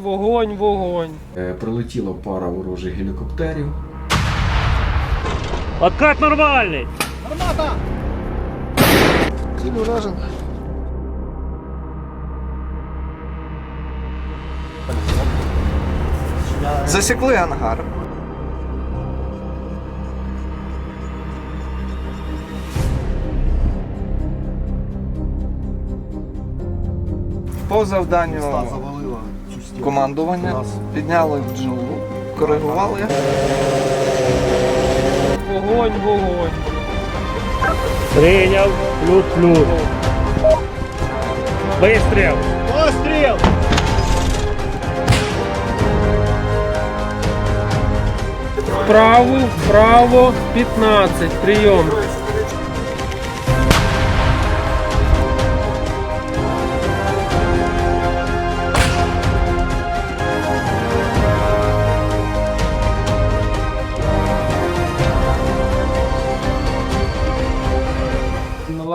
вогонь, вогонь. Е, Прилетіла пара ворожих гелікоптерів. Откат нормальний. Ціль уражена. Засікли ангар. По завданню. Командування підняли бджолу, коригували. Вогонь, вогонь. Прийняв. Плюс-плюс. Вистріл. Постріл. Вправо, вправо, 15. Прийом.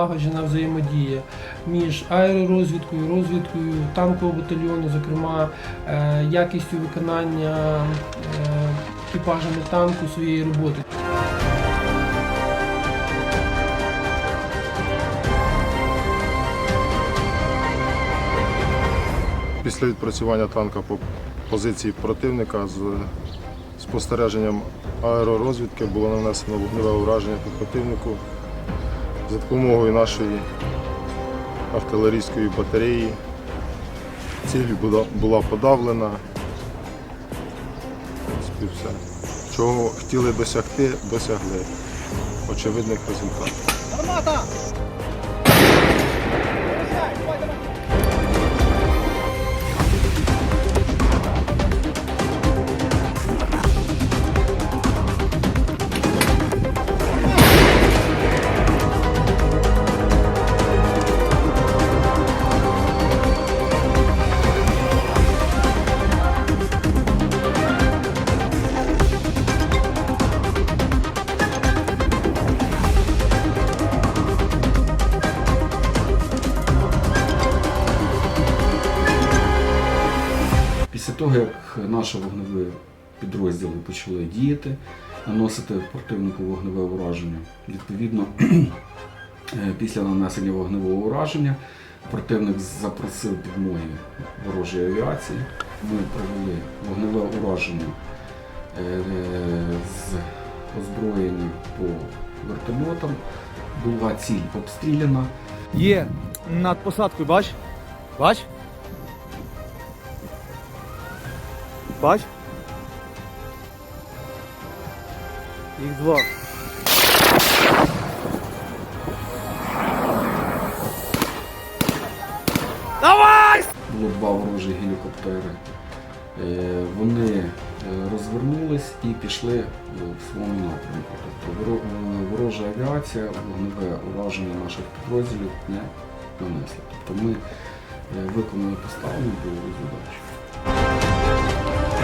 Налагоджена взаємодія між аеророзвідкою, розвідкою танкового батальйону, зокрема е, якістю виконання е, екіпажами танку своєї роботи. Після відпрацювання танка по позиції противника з спостереженням аеророзвідки було нанесено вогневе ураження по противнику за допомогою нашої артилерійської батареї. Ціль була- подавлена. Все. Чого хотіли досягти, досягли очевидних результатів. Того, як наші вогневі підрозділи почали діяти, наносити противнику вогневе ураження, відповідно, е, після нанесення вогневого ураження противник запросив підмоги ворожої авіації. Ми провели вогневе ураження е, з озброєння по вертольотам. Була ціль обстріляна. Є над посадкою, бач? Бач? Бач? Їх два. було два ворожі гелікоптери. Е, Вони е, розвернулись і пішли е, в своєму напрямку. Тобто ворожа авіація, вогневе ураження наших підрозділів не нанесла. Тобто ми виконали поставлену бойову задачу.